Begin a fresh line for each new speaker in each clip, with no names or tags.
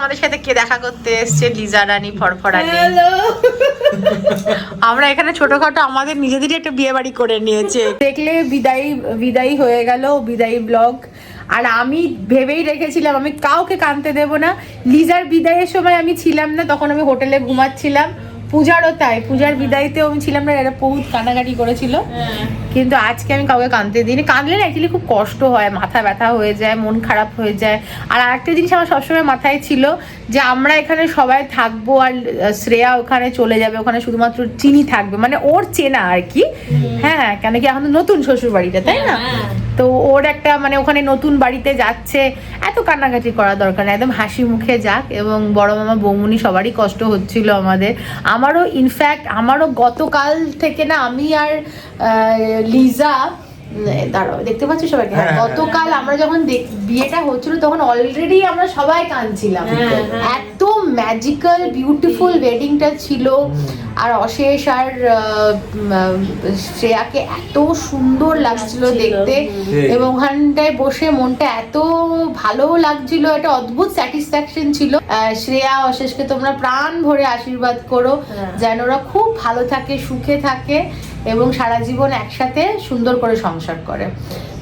আমাদের সাথে কে দেখা করতে এসছে? লিজা রানী ফরফরানি আমরা এখানে ছোটখাটো আমাদের নিজেদেরই একটা বিয়ে বাড়ি করে নিয়েছে। দেখলে বিদায়ী বিদায়ী হয়ে গেল বিদায়ী ব্লগ আর আমি ভেবেই রেখেছিলাম আমি কাউকে কানতে দেব না। লিজার বিদায়ের সময় আমি ছিলাম না তখন আমি হোটেলে ঘুমাচ্ছিলাম। পূজারও তাই পূজার বিদায়তেও আমি ছিলাম না এরা বহুত কানাকাটি করেছিল। কিন্তু আজকে আমি কাউকে কাঁদতে দিইনি। কাঁদলে না অ্যাকচুয়ালি খুব কষ্ট হয় মাথা ব্যথা হয়ে যায় মন খারাপ হয়ে যায়। আর আরেকটা জিনিস আমার সবসময় মাথায় ছিল যে আমরা এখানে সবাই থাকব আর শ্রেয়া ওখানে চলে যাবে ওখানে শুধুমাত্র চিনি থাকবে। মানে ওর চেনা আর কি। হ্যাঁ কেন কি এখন নতুন শ্বশুর বাড়িটা তাই না? তো ওর একটা মানে ওখানে নতুন বাড়িতে যাচ্ছে। এত কান্নাকাটি করা দরকার নেই একদম হাসি মুখে যাক। এবং বড় মামা বৌমনি সবারই কষ্ট হচ্ছিল আমাদের। আমারও ইনফ্যাক্ট আমারও গতকাল থেকে না আমি আর লিজা দাঁড়াও দেখতে পাচ্ছ সবাইকে? হ্যাঁ,
হ্যাঁ, হ্যাঁ।
গতকাল আমরা যখন বিয়েটা হচ্ছিল তখন অলরেডি আমরা সবাই কাঁদছিলাম। এত ম্যাজিক্যাল বিউটিফুল ওয়েডিংটা ছিল। আর অশেষ আর আহ, শ্রেয়াকে এত সুন্দর লাগছিল দেখতে। এবং ওখানটায় বসে মনটা এত ভালো লাগছিল একটা অদ্ভুত স্যাটিসফ্যাকশন ছিল। আহ, শ্রেয়া অশেষকে তোমরা প্রাণ ভরে আশীর্বাদ করো। যেন ওরা খুব ভালো থাকে সুখে থাকে। এবং সারা জীবন একসাথে সুন্দর করে সংসার করে।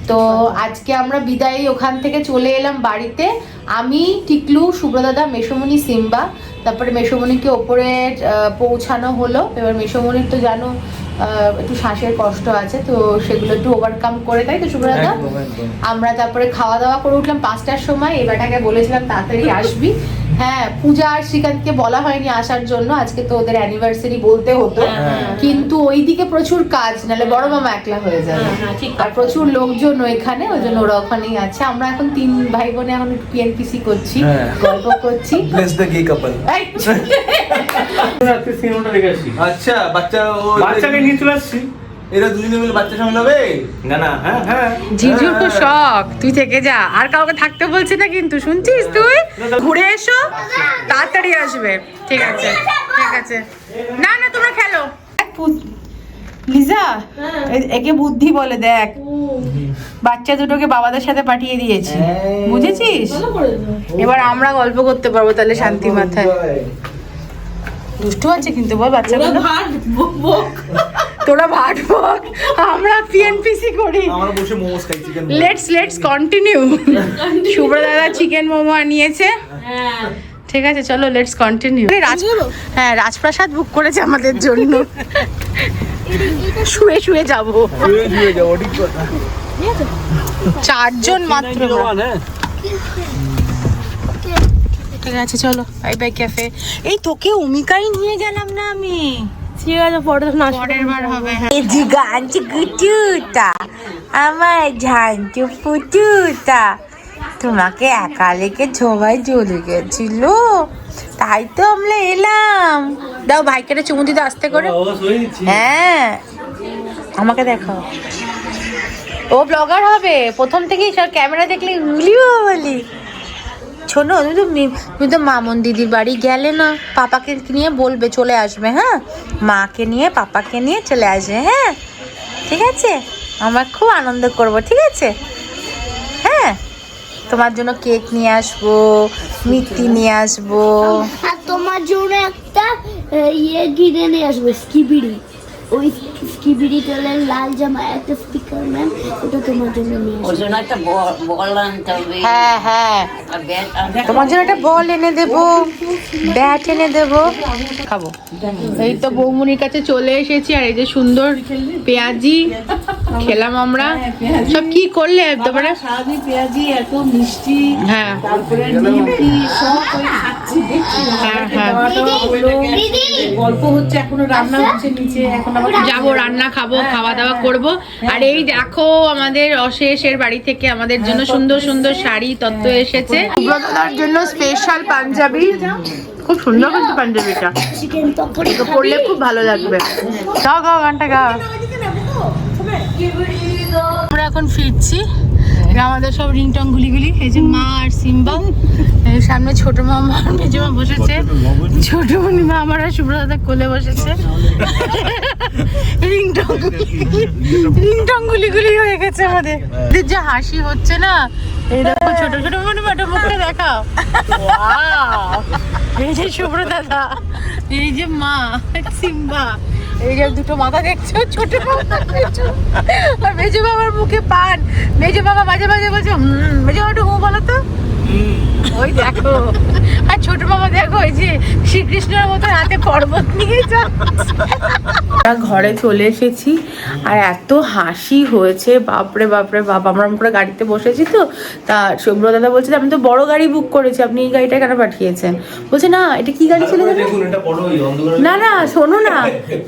তো আজকে আমরা বিদায়ী ওখান থেকে চলে এলাম বাড়িতে। আমি টিকলু সুব্রদাদা মেসমণি সিম্বা তারপরে মেসমণিকে ওপরে পৌঁছানো হলো। এবার মেসমণির তো জানো আহ, একটু শ্বাসের কষ্ট আছে তো সেগুলো একটু ওভারকাম করে তাই তো সুব্রদাদা
একদম।
আমরা তারপরে খাওয়া দাওয়া করে উঠলাম পাঁচটার সময়। এবারটাকে বলেছিলাম তাড়াতাড়ি আসবি। হ্যাঁ পূজা আর শ্রীকান্তকে বলা হয়নি আসার জন্য আজকে তো ওদের অ্যানিভার্সারি বলতে হতো।
হ্যাঁ।
কিন্তু ওইদিকে প্রচুর কাজ নাহলে বড় মামা একলা হয়ে যাবে। আর প্রচুর লোকজন এখানে ওই জন্য ওরা ওখানেই আছে। আমরা এখন তিন ভাই বোনে এখন পিএনপিসি করছি
হ্যাঁ।
গল্প করছি।
ব্লেস দ্য গে কাপল আচ্ছা বাচ্চা ও
বাচ্চাকে নিয়ে চলে আসছি।
এরা দুজনে মিলে বাচ্চা সামলাবে?
না না হ্যাঁ হ্যাঁ।
জিজুর খুব শখ। তুই থেকে যা। আর কাউকে থাকতে বলছে না কিন্তু শুনছিস তুই? ঘুরে এসো তাড়াতাড়ি আসবে। ঠিক আছে ঠিক আছে। না না তোমরা খেলো। লিজা একে বুদ্ধি বলে দেখ। বাচ্চা দুটোকে বাবাদের সাথে পাঠিয়ে দিয়েছি। বুঝেছিস? এবার আমরা গল্প করতে পারব তাহলে শান্তি মাথায়। দুষ্টু আছে কিন্তু বল বাচ্চাগুলো তোরা ভাট বক আমরা পিএনপিসি করি।
আমরা বসে মোমোস খাই chicken
let's let's continue Shubhro দাদা চিকেন মোমো আনিয়েছে। ঠিক আছে চলো লেটস কন্টিনিউ রাজ হ্যাঁ রাজপ্রাসাদ বুক করেছে আমাদের জন্য। শুয়ে শুয়ে যাব।
যাব
চারজন মাত্র ঠিক আছে চলো বাই বাই ক্যাফে এই তোকে অমিকাই নিয়ে গেলাম না আমি?
ঠিক আছে পরে
পরের বার হবে হ্যাঁ।
জিগান্তি গুটুটা আমার ঝান্টু ফুটুটা তোমাকে একা লেগে সবাই জ্বলে গেছিল। তাই তো আমরা এলাম।
দাও ভাইকে চুমু দিতে আসতে করে। হ্যাঁ। আমাকে দেখাও। ও ব্লগার হবে। প্রথম থেকেই সব ক্যামেরা দেখলে গুলি বলি। শোনো, তুমি তো তুমি তো মামন দিদির বাড়ি গেলে না। পাপাকে নিয়ে বলবে, চলে আসবে হ্যাঁ? মাকে নিয়ে, পাপাকে নিয়ে চলে আসবে হ্যাঁ? ঠিক আছে? আমরা খুব আনন্দ করব, ঠিক আছে? হ্যাঁ? তোমার জন্য কেক নিয়ে আসব, মিষ্টি নিয়ে আসব।
আর তোমার জন্য একটা ইয়ে কিনে নিয়ে আসব, স্কিবিডি। ওই স্কিবিডি তেলের লাল জামা একটা স্পিকার ম্যাম ওটা তোমার জন্য নিয়ে
ওর জন্য একটা বল বল আনতে হবে।
হ্যাঁ হ্যাঁ। তোমার জন্য একটা বল এনে দেবো। ব্যাট এনে দেবো। খাব। এই তো বৌমনির কাছে চলে এসেছি আর এই যে সুন্দর পেঁয়াজি খেলাম আমরা। সব কি করলে তারপরে
পেঁয়াজি এত মিষ্টি।
হ্যাঁ।
তারপরে নিমকি সব খাচ্ছি।
হ্যাঁ হ্যাঁ।
গল্প হচ্ছে এখনও রান্না হচ্ছে নিচে এখন
যাব রান্না খাব খাওয়া দাওয়া করব। আর এই দেখো আমাদের অশেষের বাড়ি থেকে আমাদের জন্য সুন্দর সুন্দর শাড়ি তত্ত্ব এসেছে। সুব্রতদার জন্য স্পেশাল পাঞ্জাবি। খুব সুন্দর কিন্তু পাঞ্জাবিটা। পড়লে পরলে খুব? ভালো লাগবে। গাও গাও গানটা গাও। আমরা এখন ফিরছি। আমাদের সব রিংটং গুলিগুলি, এই যে মা আর সিম্বা। সামনে ছোট মামা আর মেজো মা বসেছে। ছোট মা আমার আর সুব্রতা কোলে বসেছে। রিংটং রিংটং গুলিগুলি হয়ে গেছে আমাদের। এদের যে হাসি হচ্ছে না, এই দেখো ছোট ছোট মনে মাটা মুখটা দেখাও। এই যে সুব্রতা এই যে মা সিম্বা। এই যে দুটো মাথা দেখছ, ছোট আর মেজো বাবার মুখে পান। মেজো বাবা মাঝে মাঝে বলছে মেজো বাবা একটু বলো তো? ওই দেখো। আর ছোট বাবা দেখো ওই যে শ্রীকৃষ্ণের মতো হাতে পর্বত নিয়ে যাচ্ছে। ঘরে চলে এসেছি আর এত হাসি হয়েছে বাপরে বাপরে বাপ আমরা পুরো গাড়িতে বসেছি তো তা শুভ্র দাদা বলছে যে, আমি তো বড় গাড়ি বুক করেছি আপনি এই গাড়িটা কেন পাঠিয়েছেন? বলছে না এটা কি গাড়ি ছিল না না শোনো না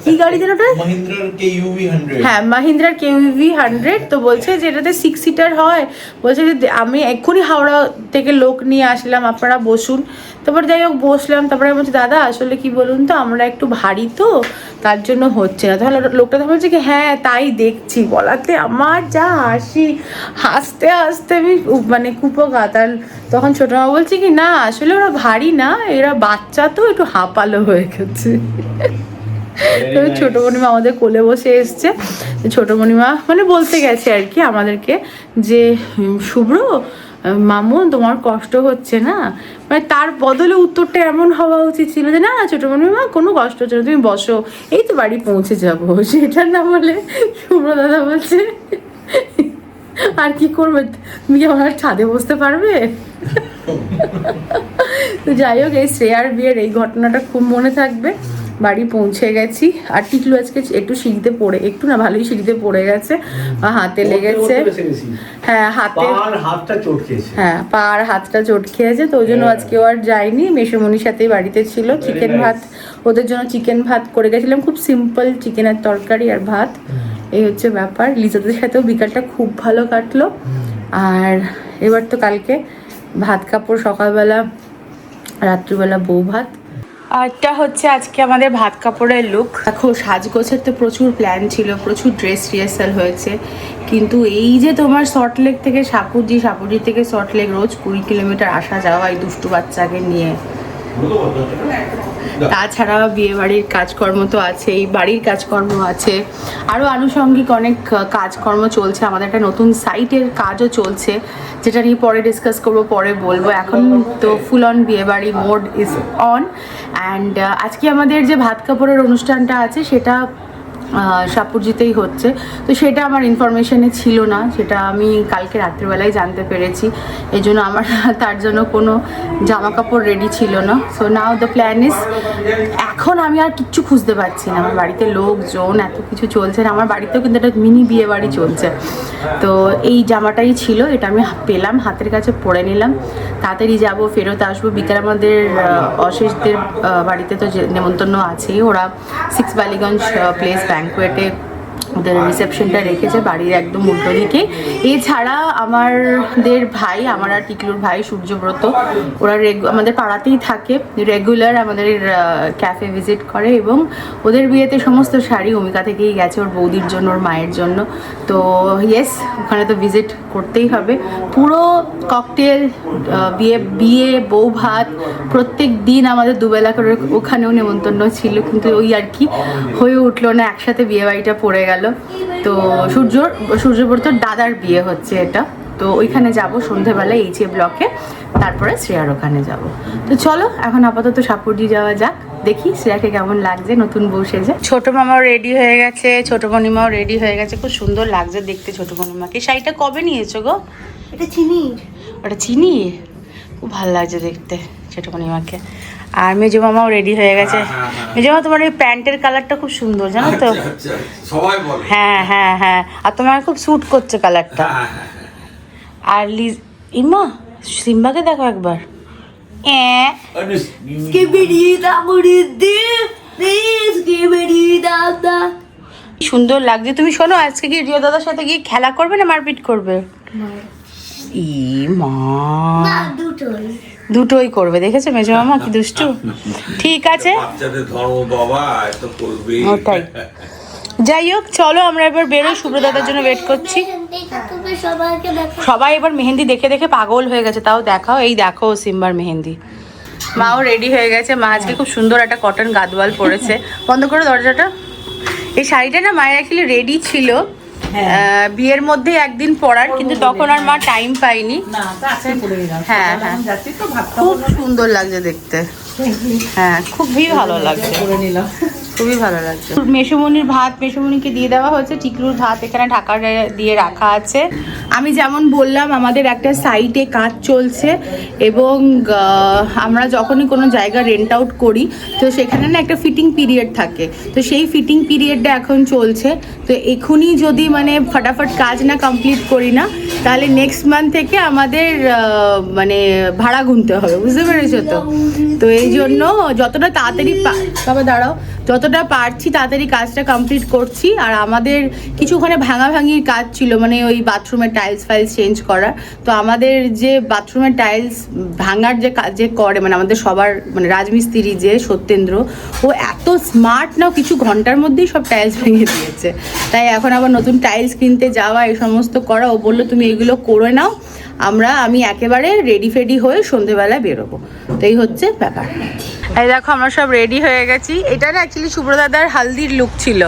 কি গাড়ি যেন ওটা?
মহিন্দ্রার কে ইউভি
হ্যাঁ হান্ড্রেড তো বলছে যে এটাতে সিক্স সিটার হয়। বলছে যে আমি এক্ষুনি হাওড়া থেকে লোক নিয়ে আসলাম আপনারা বসুন। তারপর যাই হোক বসলাম। তারপরে বলছি দাদা আসলে কি বলুন তো আমরা একটু ভারী তো তার জন্য হচ্ছে না। তাহলে লোকটা তখন বলছে কি হ্যাঁ তাই দেখছি। বলাতে আমার যা হাসি হাসতে হাসতে আমি মানে কুপো আর তখন ছোটো মা বলছে কি না আসলে ওরা ভারী না এরা বাচ্চা তো একটু হাঁপালো হয়ে গেছে। ছোট মণিমা আমাদের কোলে বসে এসছে। ছোট মণিমা মানে বলতে গেছে আর কি আমাদেরকে যে শুভ্র মামু তোমার কষ্ট হচ্ছে না? মানে তার বদলে উত্তরটা এমন হওয়া উচিত ছিল যে, না না, ছোট মা, কোনো কষ্ট হচ্ছে না, তুমি বসো। এই তো বাড়ি পৌঁছে যাব। সেটা না বলে শুভ্র দাদা বলছে, আর কি করবে? তুমি কি আমার ছাদে বসতে পারবে? যাই হোক, এই শ্রেয়ার বিয়ের এই ঘটনাটা খুব মনে থাকবে। বাড়ি পৌঁছে গেছি। আর টিকলু আজকে একটু সিঁড়িতে পড়ে একটু না ভালোই সিঁড়িতে পড়ে গেছে। বা হাতে লেগেছে। হ্যাঁ হাতে হ্যাঁ পা আর হাতটা চোট খেয়েছে তো ওই জন্য আজকে ও আর যায়নি মেসোমনির সাথেই বাড়িতে ছিল। চিকেন ভাত ওদের জন্য চিকেন ভাত করে গেছিলাম। খুব সিম্পল চিকেনের তরকারি আর ভাত। এই হচ্ছে ব্যাপার। লিজাদের সাথেও বিকালটা খুব ভালো কাটলো। আর এবার তো কালকে ভাত কাপড় সকালবেলা রাত্রিবেলা বউ ভাত। আরটা হচ্ছে আজকে আমাদের ভাত কাপড়ের লুক দেখো, সাজগোছের তো প্রচুর প্ল্যান ছিল, প্রচুর ড্রেস রিহার্সাল হয়েছে। কিন্তু এই যে তোমার সল্টলেক থেকে সাপুজি সাপুজি থেকে সল্টলেক রোজ কুড়ি কিলোমিটার আসা যাওয়া এই দুষ্টু বাচ্চাকে নিয়ে। তাছাড়া বিয়ে বাড়ির কাজকর্ম তো আছেই, বাড়ির কাজকর্ম আছে আরও আনুষঙ্গিক অনেক কাজকর্ম চলছে, আমাদের একটা নতুন সাইটের কাজও চলছে, যেটা নিয়ে পরে ডিসকাস করব, পরে বলব। এখন তো ফুল অন বিয়ে বাড়ি মোড ইজ অন অ্যান্ড আজকে আমাদের যে ভাত কাপড়ের অনুষ্ঠানটা আছে, সেটা সাপুরজিতেই হচ্ছে। তো সেটা আমার ইনফরমেশনে ছিল না, সেটা আমি কালকে রাত্রিবেলায় জানতে পেরেছি। এই জন্য আমার তার জন্য কোনো জামা কাপড় রেডি ছিল না। So now the plan is এখন আমি আর কিচ্ছু খুঁজতে পারছি না। আমার বাড়িতে লোকজন, এত কিছু চলছে না। আমার বাড়িতেও কিন্তু একটা মিনি বিয়ে বাড়ি চলছে। তো এই জামাটাই ছিল, এটা আমি পেলাম, হাতের কাছে পরে নিলাম। তাড়াতাড়ি যাব, ফেরত আসব। বিকেল আমাদের অশেষদের বাড়িতে তো নেমন্তন্ন আছেই। ওরা সিক্স বালিগঞ্জ প্লেস ব্যাঙ্কুয়েটে ওদের রিসেপশনটা রেখেছে বাড়ির একদম উল্টো দিকে। এছাড়া আমাদের ভাই, আমার আর টিকলুর ভাই সূর্যব্রত, ওরা আমাদের পাড়াতেই থাকে। রেগুলার আমাদের ক্যাফে ভিজিট করে এবং ওদের বিয়েতে সমস্ত শাড়ি অমিকা থেকেই গেছে, ওর বৌদির জন্য, ওর মায়ের জন্য। তো ইয়েস ওখানে তো ভিজিট করতেই হবে। পুরো ককটেল বিয়ে বিয়ে, বউ ভাত, প্রত্যেক দিন আমাদের দুবেলা করে ওখানেও নেমন্তন্ন ছিল। কিন্তু ওই আর কি, হয়ে উঠল না, একসাথে বিয়ে বাড়িটা পড়ে গেল। তো সূর্য সূর্যব্রতর দাদার বিয়ে হচ্ছে এটা। তো ওইখানে যাব সন্ধেবেলায় এইচ এ ব্লকে তারপরে শ্রেয়ার ওখানে যাব। তো চলো এখন আপাতত সাপুরজি যাওয়া যাক। দেখি শ্রেয়াকে কেমন লাগছে নতুন বউ সেজে। ছোট মামাও রেডি হয়ে গেছে ছোট মণিমাও রেডি হয়ে গেছে। খুব সুন্দর লাগছে দেখতে ছোট মণিমাকে। শাড়িটা কবে নিয়েছো গো?
এটা চিনি
ওটা চিনি খুব ভালো লাগছে দেখতে ছোট মণিমাকে। আর মেজো মামাও রেডি হয়ে গেছে মেজো মামা তোমার এই প্যান্টের কালারটা খুব সুন্দর জানো তো?
সবাই বলে।
হ্যাঁ হ্যাঁ হ্যাঁ। আর তোমার খুব স্যুট করছে কালারটা আর লিজ ইমা সিম্বাকে দেখো একবার। এ
স্কিবিডি দাবুডি দি স্কিবিডি দাদা
সুন্দর লাগছে। তুমি শোনো আজকে কি রিও দাদার সাথে গিয়ে খেলা করবে না মারপিট করবে? ই মা
না দুটোই।
দুটোই করবে দেখেছ মেজো মামা? কি দুষ্টু? ঠিক আছে? ওটাই। যাই হোক চলো আমরা এবার বেরোই। সুব্রদাদার জন্য ওয়েট করছি। সবাই এবার মেহেন্দি দেখে দেখে পাগল হয়ে গেছে তাও দেখাও। এই দেখো সিম্বার মেহেন্দি। মাও রেডি হয়ে গেছে। মা আজকে খুব সুন্দর একটা কটন গাদওয়াল পরেছে। বন্ধ করো দরজাটা। এই শাড়িটা না মায়ের অ্যাকচুয়ালি রেডি ছিল। বিয়ের মধ্যে একদিন পড়ার কিন্তু তখন আর মা টাইম পাইনি হ্যাঁ হ্যাঁ। খুব সুন্দর লাগছে দেখতে। হ্যাঁ। খুবই ভালো লাগছে।
করে নিলাম।
খুবই ভালো লাগছে। মেসোমনির ভাত মেসোমনিকে দিয়ে দেওয়া হয়েছে, টিকলুর ভাত এখানে ঢাকা দিয়ে রাখা আছে। আমি যেমন বললাম, আমাদের একটা সাইটে কাজ চলছে এবং আমরা যখনই কোনো জায়গা রেন্ট আউট করি, তো সেখানে না একটা ফিটিং পিরিয়ড থাকে। তো সেই ফিটিং পিরিয়ডটা এখন চলছে। তো এখনই যদি মানে ফটাফট কাজ না কমপ্লিট করি না, তাহলে নেক্সট মান্থ থেকে আমাদের মানে ভাড়া গুনতে হবে। বুঝতে পেরেছ তো? তো এই জন্য যতটা তাড়াতাড়ি তবে দাঁড়াও যতটা পারছি তাড়াতাড়ি কাজটা কমপ্লিট করছি। আর আমাদের কিছু ওখানে ভাঙাভাঙির কাজ ছিল মানে ওই বাথরুমের টাইলস ফাইলস চেঞ্জ করার। তো আমাদের যে বাথরুমের টাইলস ভাঙার যে কাজ যে করে মানে আমাদের সবার মানে রাজমিস্ত্রি যে সত্যেন্দ্র, ও এত স্মার্ট না কিছু ঘণ্টার মধ্যেই সব টাইলস ভেঙে দিয়েছে। তাই এখন আবার নতুন টাইলস কিনতে যাওয়া, এই সমস্ত করা, ও বলল, তুমি এগুলো করে নাও। আমরা আমি একেবারে রেডি ফেডি হয়ে সন্ধেবেলায় বেরোবো। তো এই হচ্ছে ব্যাপার। এই দেখো আমরা সব রেডি হয়ে গেছি। এটা না অ্যাকচুয়ালি সুব্রদাদার হালদির লুক ছিল।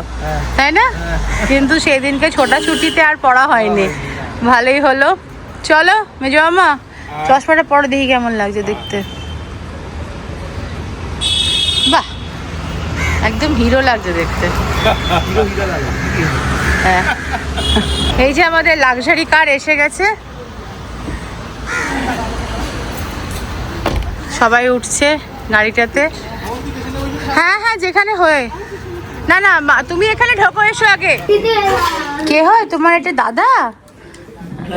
তাই না? কিন্তু সেদিনকে ছোটাছুটিতে আর পড়া হয়নি। ভালোই হলো। চলো মেজো মামা চশমাটা পরে দেখি কেমন লাগছে দেখতে। বাহ! একদম হিরো লাগছে দেখতে। হ্যাঁ। এই যে আমাদের লাক্সারি কার এসে গেছে। সবাই উঠছে গাড়িটাতে। হ্যাঁ হ্যাঁ যেখানে হয়ে। না না তুমি এখানে ঢোকো, এসো আগে। কে হয়? তোমার এটা দাদা?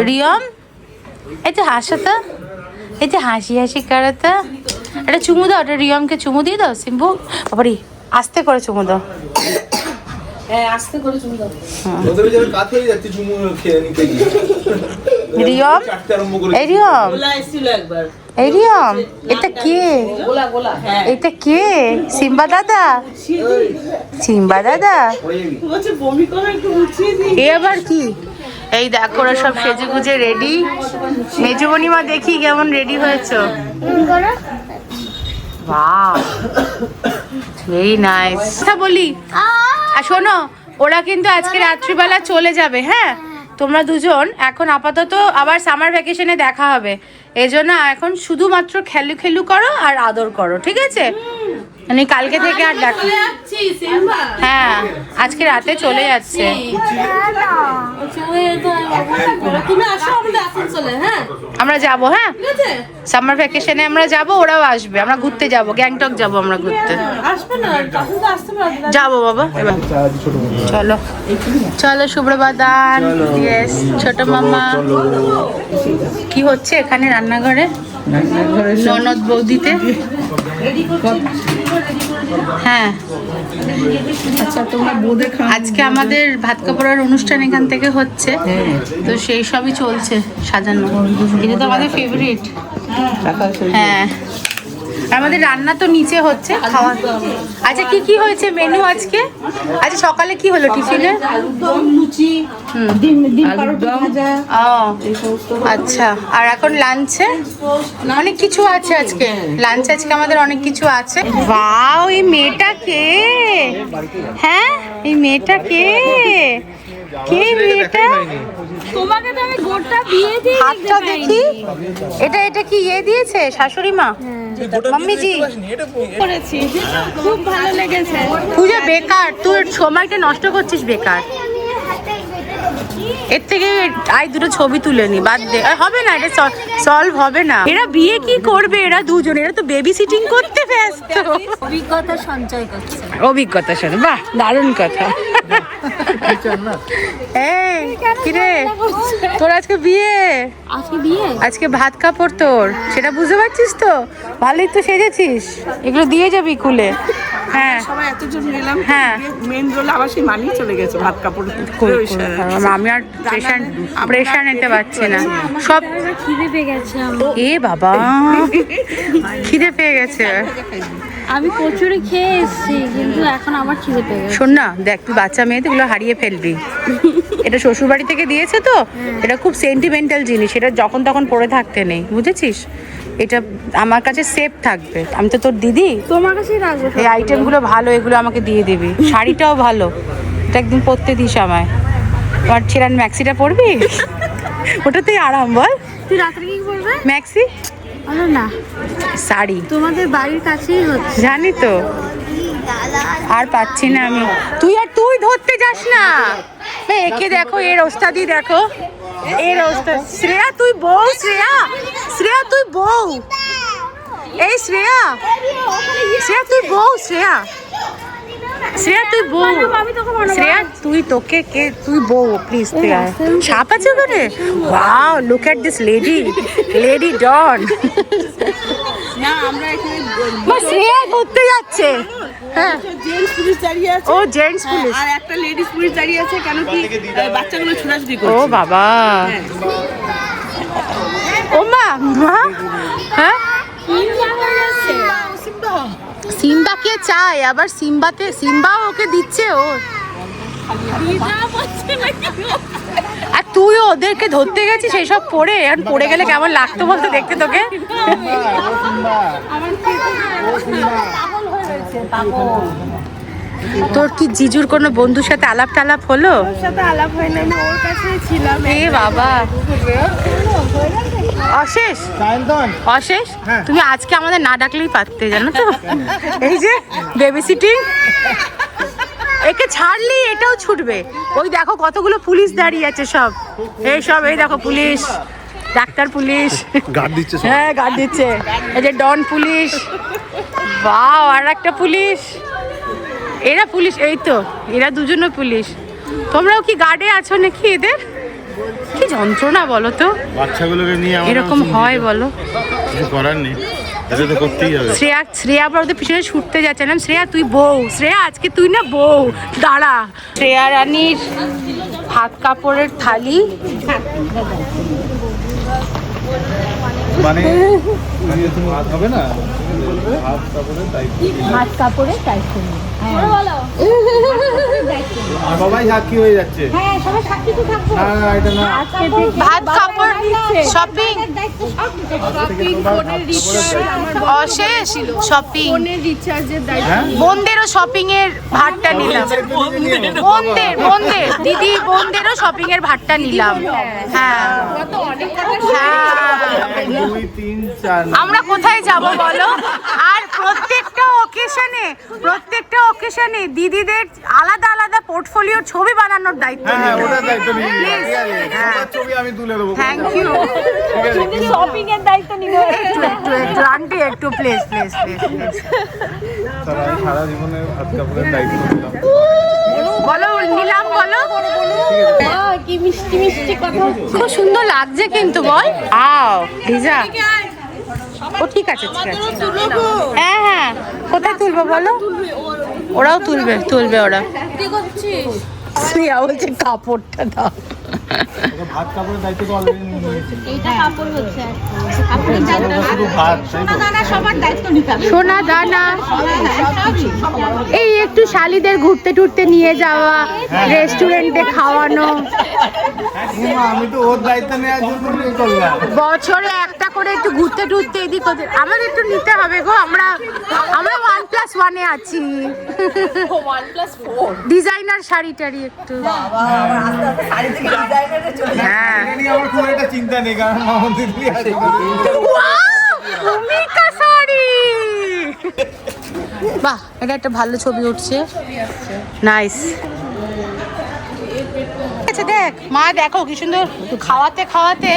রিয়ম? এই যে হাসো তো। এই যে হাসি হাসি করো তো। এটা চুমু দাও, এটা রিয়মকে চুমু দিয়ে দাও সিম্বু বাবারি, আস্তে করে চুমু দাও।
আস্তে করে চুল দাও
ওদের যাবে কাত হয়ে যাচ্ছে চুমু খেয়ে নিতে গিয়ে।
রিয়ম? এই রিয়ম?
একবার।
এই রিয়ম এটা কে?
গোলা গোলা। হ্যাঁ।
এটা কে? সিম্বা দাদা? সিম্বা দাদা? এ আবার কি? এই দেখো ওরা সব সেজে গুজে রেডি। মেজবনি দেখি কেমন রেডি হয়েছো। বাহ। ভেরি নাইস কথা বলি? আর শোনো, ওরা কিন্তু আজকে রাত্রিবেলা চলে যাবে হ্যাঁ? তোমরা দুজন এখন আপাতত আবার সামার ভ্যাকেশনে দেখা হবে। এই জন্য এখন শুধুমাত্র খেলু খেলু করো আর আদর করো ঠিক আছে? মানে কালকে থেকে আর দেখো হ্যাঁ আজকে রাতে চলে যাচ্ছে।
হ্যাঁ?
আমরা যাব হ্যাঁ? সামার ভ্যাকেশনে আমরা যাব ওরাও আসবে। আমরা ঘুরতে যাব গ্যাংটক যাব আমরা ঘুরতে। যাব বাবা এবার। চলো। চলো ইয়েস ছোট মামা। কি হচ্ছে এখানে রান্নাঘরে ননদ বৌদিতে। হ্যাঁ।
আচ্ছা
আজকে আমাদের ভাত কাপড়ের অনুষ্ঠান এখান থেকে হচ্ছে। তো সেই সবই চলছে সাজানো। এটা তো আমাদের ফেভারিট হ্যাঁ। আমাদের রান্না তো নিচে হচ্ছে খাওয়া। আচ্ছা কি কি হয়েছে মেনু আজকে? আচ্ছা সকালে কি হলো টিফিনে?
লুচি
আচ্ছা আর এখন লাঞ্চে অনেক কিছু আছে আজকে। লাঞ্চ আজকে আমাদের অনেক কিছু আছে। বাও এই মেয়েটা কে? হ্যাঁ এই মেয়েটা কে? কে এই
তোমাকে তো আমি গোটা দিয়ে
হাতটা দেখি। এটা এটা কি ইয়ে দিয়েছে? শাশুড়ি মা? মাম্মিজি।
করেছি। খুব ভালো লেগেছে।
পূজা বেকার। তুই সময়টা নষ্ট করছিস বেকার। এর থেকে আই দুটো ছবি তুলে নি বাদ দে। আর হবে না এটা সলভ হবে না। এরা বিয়ে কি করবে? এরা দুজন এরা তো বেবি সিটিং করতে ব্যস্ত।
অভিজ্ঞতা সঞ্চয় করছে।
অভিজ্ঞতা শোনো বাহ দারুণ কথা। এই কিরে? তোর আজকে বিয়ে?
আজকে বিয়ে?
আজকে ভাত কাপড় তোর। সেটা বুঝতে পারছিস তো? ভালোই তো সেজেছিস। এগুলো দিয়ে যাবি খুলে। হ্যাঁ।
সবাই এতজন গেলাম
হ্যাঁ।
মেন রোল আবার সেই মানি চলে গেছে ভাত কাপড়
আমি আর প্রেশার প্রেশার নিতে পারছি না। সব
খিদে পেয়ে গেছে
এ বাবা খিদে পেয়ে গেছে।
আমি কচুরি খেয়ে এসেছি কিন্তু এখন আমার খিদে পেয়ে গেছে।
শোন না দেখ তুই বাচ্চা মেয়েদের এগুলো হারিয়ে ফেলবি। এটা শ্বশুর বাড়ি থেকে দিয়েছে তো? এটা খুব সেন্টিমেন্টাল জিনিস এটা যখন তখন পড়ে থাকতে নেই বুঝেছিস? এটা আমার কাছে সেফ থাকবে। আমি তো তোর দিদি।
তোমার কাছেই রাখব
এই আইটেমগুলো ভালো এগুলো আমাকে দিয়ে দিবি। শাড়িটাও ভালো। এটা একদিন পরতে দিস আমায়। তোমার ছেঁড়ান ম্যাক্সিটা পরবি? ওটাতেই আরাম বল।
তুই রাত্রে কি করবে
ম্যাক্সি
না।
শাড়ি।
তোমাদের বাড়ির কাছেই হচ্ছে।
জানি তো। আর পাচ্ছি না আমি। তুই আর তুই ধরতে যাস না। একে দেখো এর ওস্তাদি দেখো। এর ওস্তাদ শ্রেয়া তুই বউ শ্রেয়া শ্রেয়া তুই বউ এই শ্রেয়া শ্রেয়া তুই বউ শ্রেয়া শ্রেয়া তুই বউ। শ্রেয়া তুই তোকে কে তুই বউ প্লিজ শ্রেয়া। সাপ আছে ওখানে? Wow look at this lady lady don
না আমরা এখানে
বা শ্রেয়া ঘুরতে যাচ্ছে। হ্যাঁ। ও জেন্টস
হ্যাঁ,
পুলিশ।
আর একটা লেডিস পুলিশ দাঁড়িয়ে আছে কেন কি বাচ্চাগুলো ছোটাছুটি
ও বাবা।
হ্যাঁ।
ও মা মা। হ্যাঁ। সিম্বা কে চায় আবার সিম্বাতে সিম্বাও ওকে দিচ্ছে ও। আর তুইও ওদেরকে ধরতে গেছিস সেসব পড়ে? আর পড়ে গেলে কেমন লাগতো বলতো দেখতে তোকে? তোর কি জিজুর কোনো বন্ধুর সাথে আলাপ টালাপ হলো?
সাথে আলাপ হয় না ওর কাছেই ছিলাম।
এ বাবা। অশেষ? অশেষ? তুমি আজকে আমাদের না ডাকলেই পারতে জানো তো? এই যে বেবি সিটিং একে ছাড়লেই এটাও ছুটবে। ওই দেখো কতগুলো পুলিশ দাঁড়িয়ে আছে সব। এই সব এই দেখো পুলিশ। Doctor police.
গার্ড দিচ্ছে
হ্যাঁ গার্ড দিচ্ছে। এই যে ডন পুলিশ। বাও আর একটা পুলিশ। এরা পুলিশ এই তো এরা দুজনও পুলিশ। তোমরাও কি গার্ডে আছো নাকি এদের? কি যন্ত্রণা বলো তো?
বাচ্চাগুলোকে নিয়ে
এরকম হয় বলো।
কিছু করার নেই।
শ্রেয়া শ্রেয়া আবার ওদের পিছনে ছুটতে যাচ্ছে। না শ্রেয়া তুই বউ। শ্রেয়া আজকে তুই না বউ। দাঁড়া। শ্রেয়া রানীর হাত কাপড়ের থালি।
মানে মানে হবে না?
হাত কাপড়ের দায়িত্ব নিয়ে।
আর বাবাই সাক্ষী হয়ে যাচ্ছে। না না এটা না।
ভাত কাপড় শপিং অশেষ শপিং
হ্যাঁ?
বোনদেরও শপিং এর ভাতটা নিলাম। বোনদের বোনদের দিদি বোনদেরও শপিং এর ভাতটা নিলাম। হ্যাঁ। হ্যাঁ। আমরা কোথায় যাব বলো? আর প্রত্যেকটা অকেশনে প্রত্যেকটা অকেশনে দিদিদের আলাদা আলাদা পোর্টফোলিওর ছবি বানানোর দায়িত্ব
হ্যাঁ হ্যাঁ ওটা দায়িত্ব নিয়ে নিই।
Please.
ঠিক আছে
হ্যাঁ।
ছবি আমি তুলে দেবো
থ্যাংক ইউ
ঠিক আছে?
একটু একটু একটু আন্টি একটু প্লিজ প্লিজ প্লিজ
আমি সারা জীবনে ভাত কাপড়ের দায়িত্ব নিলাম।
বলো নিলাম বলো।
কি মিষ্টি মিষ্টি কথা।
খুব সুন্দর লাগছে কিন্তু বল। আও লিজা ও ঠিক আছে ঠিক আছে। হ্যাঁ হ্যাঁ। কোথায় তুলবো বলো? ওরাও তুলবে তুলবে ওরা। শ্রেয়া বলছে কাপড়টা দাও।
ভাত কাপড়ের দায়িত্ব তো অলরেডি
এইটা কাপড় হচ্ছে
ওটা শুধু ভাত তাই তো।
সোনা দানা এই একটু শালিদের ঘুরতে টুরতে নিয়ে যাওয়া রেস্টুরেন্টে খাওয়ানো।
আমি তো ওর দায়িত্ব নেওয়ার জন্য করলাম।
বছরে একটা করে একটু ঘুরতে টুরতে এদিক ওদিক। আমাদের একটু নিতে হবে গো আমরা আমরা ওয়ান প্লাস ওয়ানে আছি। ডিজাইনার শাড়ি টাড়ি একটু হ্যাঁ।
এটা নিয়ে আমার খুব একটা চিন্তা নেই কারণ আমাদের দিয়ে আছে।
ভূমিকা শাড়ি! বাহ এটা একটা ভালো ছবি উঠছে। নাইস আচ্ছা দেখ মা দেখো কি সুন্দর খাওয়াতে খাওয়াতে।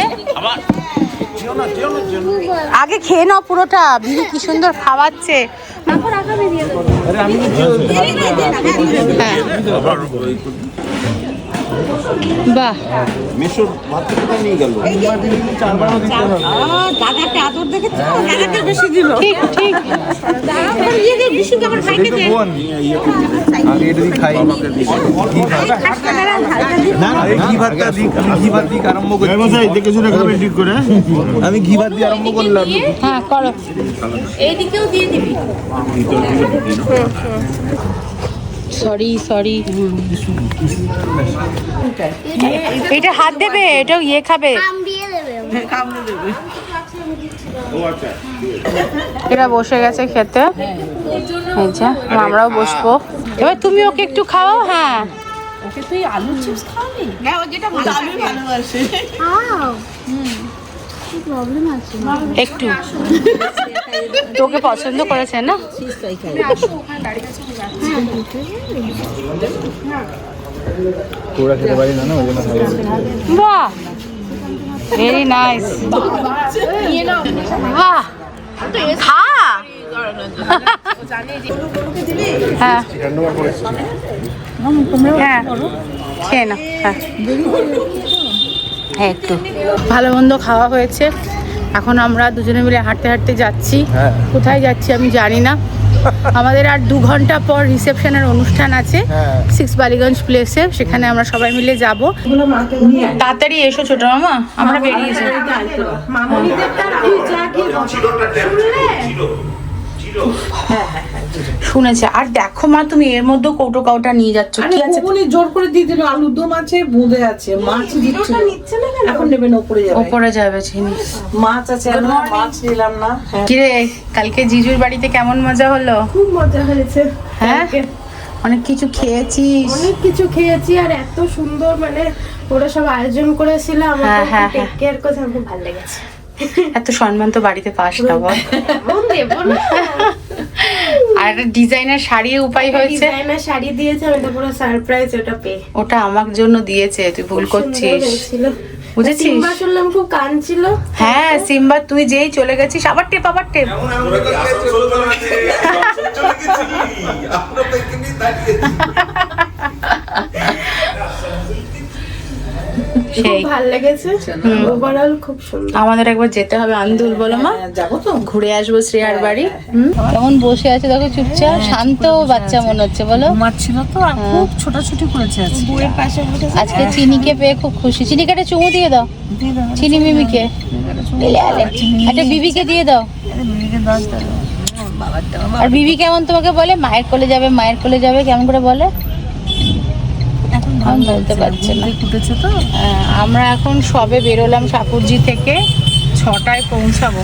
আগে খেয়ে নাও পুরোটা বিহু কি সুন্দর খাওয়াচ্ছে। হ্যাঁ। বাহ
মেশোর ভাতটা কোথায় নিয়ে গেল
চারবারও দিতে হবে
দাদাকে আদর দেখেছ দাদাকে বেশি দিল
ঠিক ঠিক
এই তো বোন আগে এটা খাই ঘি ভাতটা আমি ঘি ভাত দিয়ে আরম্ভ করি
দেখে শুনে খাবে ঠিক করে
আমি ঘি ভাত দিয়ে আরম্ভ করলাম
হ্যাঁ করো
এইদিকেও দিয়ে দিবি
সরি সরি এটা হাত দেবে এটাও ইয়ে খাবে।
কাম দিয়ে দেবে।
এরা বসে গেছে খেতে। এই যে আমরাও বসবো। এবার তুমি ওকে একটু খাও হ্যাঁ।
ওকে তুই আলু চিপস খাওয়াবি
হ্যাঁ ও যেটা ভালো আমি ভালোবাসি।
খাও কি প্রবলেম আছে
একটু। তোকে পছন্দ করেছে না?
তোরা খেতে পারি না না ওই জন্য
বাহ! ভেরি নাইস বাহ! খা! হ্যাঁ। হ্যাঁ। খেয়ে না হ্যাঁ। হ্যাঁ একটু ভালো মন্দ খাওয়া হয়েছে এখন আমরা দুজনে মিলে হাঁটতে হাঁটতে যাচ্ছি
হ্যাঁ।
কোথায় যাচ্ছি আমি জানি না আমাদের আর দু ঘণ্টা পর রিসেপশনের অনুষ্ঠান আছে
হ্যাঁ।
সিক্স বালিগঞ্জ প্লেসে সেখানে আমরা সবাই মিলে যাব তাড়াতাড়ি এসো ছোট মামা আমরা বেরিয়েছি শুনেছে। আর দেখো মা তুমি এর মধ্যে কৌটো কাউটা নিয়ে যাচ্ছ। কি আছে?
ঘুগনি জোর করে দিয়ে দিল। আলুর দম আছে বোঁদে আছে। মাছ দিচ্ছে। এখন নেবেন ওপরে যাবে।
ওপরে যাবে চিনি
মাছ আছে আমরা মাছ নিলাম না। হ্যাঁ।
কিরে কালকে জিজুর বাড়িতে কেমন মজা হলো?
খুব মজা হয়েছে।
হ্যাঁ? অনেক কিছু খেয়েছি
অনেক কিছু খেয়েছি আর এত সুন্দর মানে ওরা সব আয়োজন করেছিল
হ্যাঁ, হ্যাঁ,
টেক কেয়ার আমার খুব ভালো লেগেছে।
এত সম্মান তো বাড়িতে পাস না বল। আর ডিজাইনার শাড়ির উপায় হয়েছে?
ডিজাইনার শাড়ি দিয়েছে আমি তো পুরো সারপ্রাইজ ওটা পেয়ে।
ওটা আমার জন্য দিয়েছে তুই ভুল করছিস। বুঝেছিস?
সিম্বা শুনলাম খুব কাঁদছিল
হ্যাঁ সিম্বা তুই যেই চলে গেছিস আবার টেপ আবার টেপ। সেই
ভালো লেগেছে। ওভারঅল খুব সুন্দর।
আমাদের একবার যেতে হবে আন্দুল বলো মা।
হ্যাঁ, যাব তো।
ঘুরে আসব শ্রেয়ার বাড়ি। হুম। কেমন বসে আছে দেখো চুপচাপ শান্ত বাচ্চা মনে হচ্ছে বলো।
ছিল তো আর খুব ছোটাছুটি করেছে আজকে।
বউয়ের পাশে
আজকে চিনিকে পেয়ে খুব খুশি। চিনিকে একটা চুমু দিয়ে দাও। চিনি মিমিকে। একটা বিবিকে দিয়ে দাও। আর বিবি কেমন তোমাকে বলে? মায়ের কোলে যাবে মায়ের কোলে যাবে কেমন করে বলে? বলতে পারছে না।
ফুটেছে তো?
আমরা এখন সবে বেরোলাম সাপুরজি থেকে ছটায় পৌঁছাবো।